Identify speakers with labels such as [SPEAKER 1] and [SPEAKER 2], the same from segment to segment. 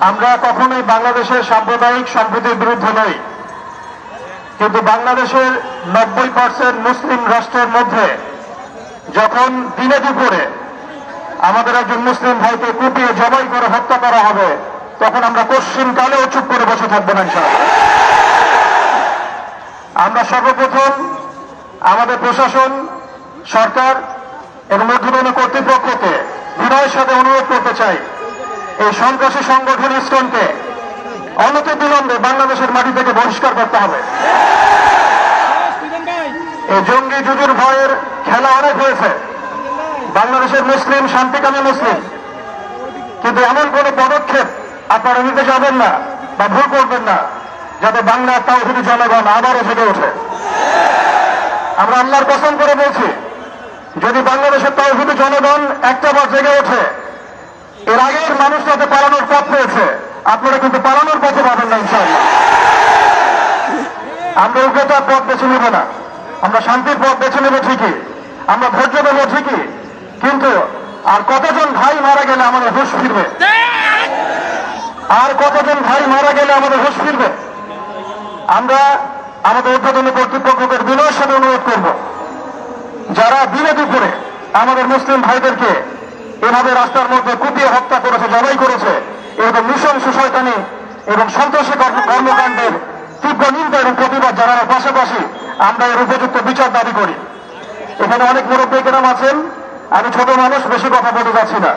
[SPEAKER 1] আমরা কখনোই বাংলাদেশের সাম্প্রদায়িক সম্প্রীতির বিরুদ্ধে নই। কিন্তু বাংলাদেশের নব্বই পার্সেন্ট মুসলিম রাষ্ট্রের মধ্যে যখন দিনে দুপুরে আমাদের একজন মুসলিম ভাইকে কুপিয়ে জবাই করে হত্যা করা হবে, তখন আমরা পশ্চিম কালেও চুপ করে বসে থাকব না আমরা সর্বপ্রথম আমাদের প্রশাসন, সরকার এবং ঊর্ধ্বতন কর্তৃপক্ষকে বিনয়ের সাথে অনুরোধ করতে চাই। এই সন্ত্রাসী সংগঠন ইসকনকে অনতি বিলম্বে বাংলাদেশের মাটি থেকে বহিষ্কার করতে হবে। এই জঙ্গি যুজুর ভয়ের খেলা অনেক হয়েছে। বাংলাদেশের মুসলিম, শান্তিকামী মুসলিম। কিন্তু এমন কোন পদক্ষেপ আপনারা নিতে যাবেন না বা ভুল করবেন না, যাতে বাংলার তাওহিদি জনগণ আবারও জেগে ওঠে। আমরা আল্লাহর কসম করে বলছি, যদি বাংলাদেশের তাও তাওহিদি জনগণ একটা বার জেগে ওঠে মানুষ পালানোর পথ পেয়েছে আপনারা কিন্তু পালানোর পথে পাবেন না, ইনশাআল্লাহ। আমরা উগ্রতার পথ বেছে নেব না। আমরা শান্তির পথ বেছে নেব ঠিকই। আমরা ধৈর্য দেবো ঠিকই। কিন্তু আর কতজন ভাই মারা গেলে আমাদের হুশ ফিরবে? আর কতজন ভাই মারা গেলে আমাদের হুশ ফিরবে? আমরা আমাদের উদ্বোধন কর্তৃপক্ষকে বিনয়ের সাথে অনুরোধ করব। যারা দিনে দুপুরে আমাদের মুসলিম ভাইদেরকে এভাবে রাস্তার মধ্যে কুপিয়ে হত্যা করেছে জবাই করেছে। এরকম নৃশংস শয়তানি এবং সন্ত্রাসী কর্মকাণ্ডের তীব্র নিন্দা এবং প্রতিবাদ জানানোর পাশাপাশি আমরা এর উপযুক্ত বিচার দাবি করি। এখানে অনেক মুরব্বী কেরাম আছেন। আমি ছোট মানুষ বেশি কথা বলতে যাচ্ছি না।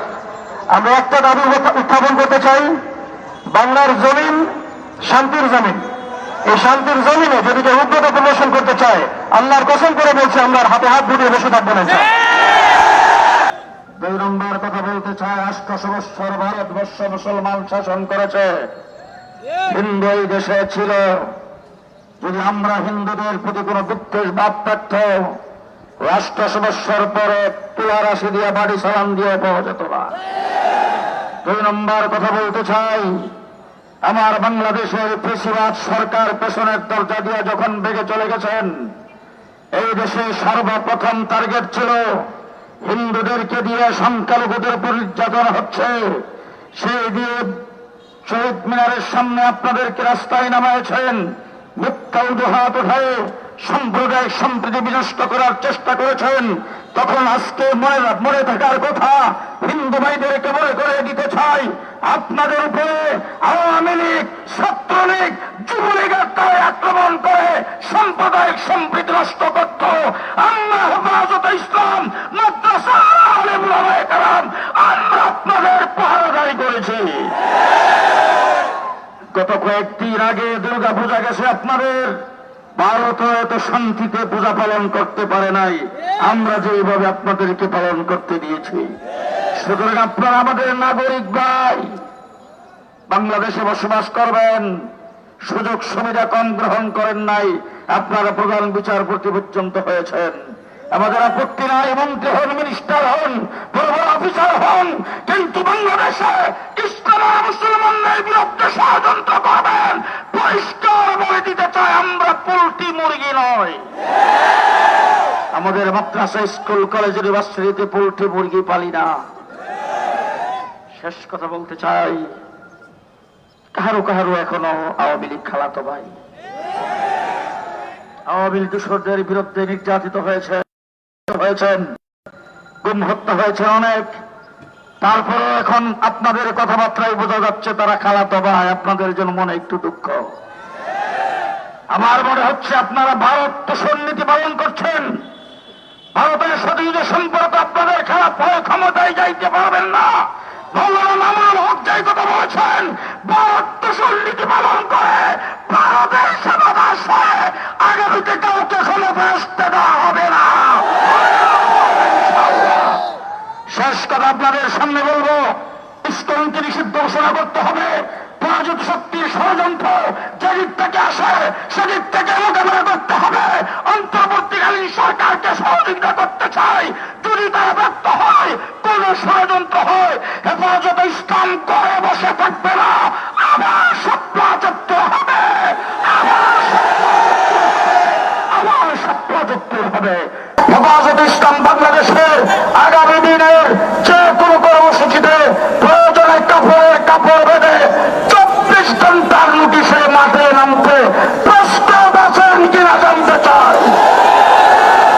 [SPEAKER 1] আমরা একটা দাবি উত্থাপন করতে চাই বাংলার জমিন শান্তির জমিন। এই শান্তির জমিনে যদি কেউ উগ্রতা প্রদর্শন করতে চায় আল্লাহর কসম করে বলছে আমরা হাতে হাত গুটিয়ে বসে থাকব না। নম্বর কথা বলতে চায় আষ্টশো বৎসর ভারতবর্ষ মুসলমান শাসন করেছে। হিন্দু এই দেশে ছিল। যদি আমরা হিন্দুদের প্রতি কোনো বিদ্বেষ ভাব থাকত রাষ্ট্র সমস্যার পরে তুলা রাশি দিয়ে বাড়ি সালাম দিয়ে পাওয়া যেত না। দুই নম্বর কথা বলতে চাই আমার বাংলাদেশের কৃষিবাদ সরকার পেছনের দরজা দিয়ে যখন বেগে চলে গেছেন এই দেশে সর্বপ্রথম টার্গেট ছিল হিন্দুদেরকে দিয়ে সংখ্যালঘুদের উপর নির্যাতন হচ্ছে। সেই দিয়ে শহীদ মিনারের সামনে আপনাদেরকে রাস্তায় নামাইছেন মিথ্যা উদহাত উঠায় সাম্প্রদায়িক সম্প্রীতি বিনষ্ট করার চেষ্টা করেছেন। তখন আজকে মনে থাকার কথা, হিন্দু ভাইদেরকে মনে করে দিতে চাই। আপনাদের উপরে আওয়ামী লীগ, ছাত্রলীগ, যুবলীগের আক্রমণ করে সাম্প্রদায়িক সম্প্রীতি নষ্ট করত আল্লাহ হেফাজত ইসলাম মাদ্রাসা আলেম ওলামায়ে কেরাম, আমরা আপনাদের পাহারাদারি গত কয়েকদিন আগে দুর্গা পূজা গেছে আপনাদের। ভারত এত শান্তিতে পূজা পালন করতে পারে নাই। আমরা যেভাবে আপনাদেরকে পালন করতে দিয়েছি। সুতরাং আপনারা আমাদের নাগরিক ভাই, বাংলাদেশে বসবাস করবেন। সুযোগ সুবিধা কম গ্রহণ করেন নাই। আপনারা প্রধান বিচারপতি পর্যন্ত হয়েছেন। আমাদের আপত্তি নাই মন্ত্রী হন মিনিস্টার হন পূর্ব অফিসার হন, কিন্তু বাংলাদেশে ইসলাম মুসলমানদের বিরুদ্ধে ষড়যন্ত্র করবেন, পরিষ্কার বলে দিতে চাই, আমরা পোল্ট্রি মুরগি নয়। আমাদের মাদ্রাসা, স্কুল, কলেজ, ইউনিভার্সিটিতে পোল্ট্রি মুরগি পালি না। শেষ কথা বলতে চাই, কাহারো কাহারো এখনও আওয়ামী লীগ খালাতো ভাই। আওয়ামী লীগ দূষরদের বিরুদ্ধে নির্যাতিত হয়েছে। হয়েছেন। গুম হত্যা হয়েছে অনেক। তারপরে এখন আপনাদের কথাবার্তায় বোঝা যাচ্ছে তারা খালাতো ভাই, আপনাদের জন্য মনে একটু দুঃখ। আমার মনে হচ্ছে আপনারা ভারত তোষণ নীতি পালন করছেন। ভারতের সাথে যদি সম্পর্ক আপনাদের খারাপ হয় ক্ষমতায় যাইতে পারবেন না। মৌলানা মামুন হক যাই কথা বলেছেন, ভারত তোষণ নীতি পালন করে ভারতের হয় আগামীতে কাউকে ক্ষমতায় আসতে দেওয়া হবে না। আপনাদের সামনে বলব ইস্কনকে নিষিদ্ধ ঘোষণা করতে হবে। পরাজিত শক্তির ষড়যন্ত্র যেদিক থেকে আসে, সেদিক থেকে মোকাবিলা করতে হবে। অন্তর্বর্তীকালীন সরকারকে সহযোগিতা করতে চাই। যদি তারা ব্যক্ত হয়, কোন ষড়যন্ত্র হয়, হেফাজত ইসলাম করে বসে থাকবে না। আবার সপ্রাচত্ব হবে, আবার সপ্রাচত্ব হবে, আবার সপ্রাচত্ব হবে। হেফাজত ইসলাম বাংলাদেশের আগামী দিনের যে কোনো কর্মসূচিতে প্রয়োজনে কাপড়ের কাপড় বেঁধে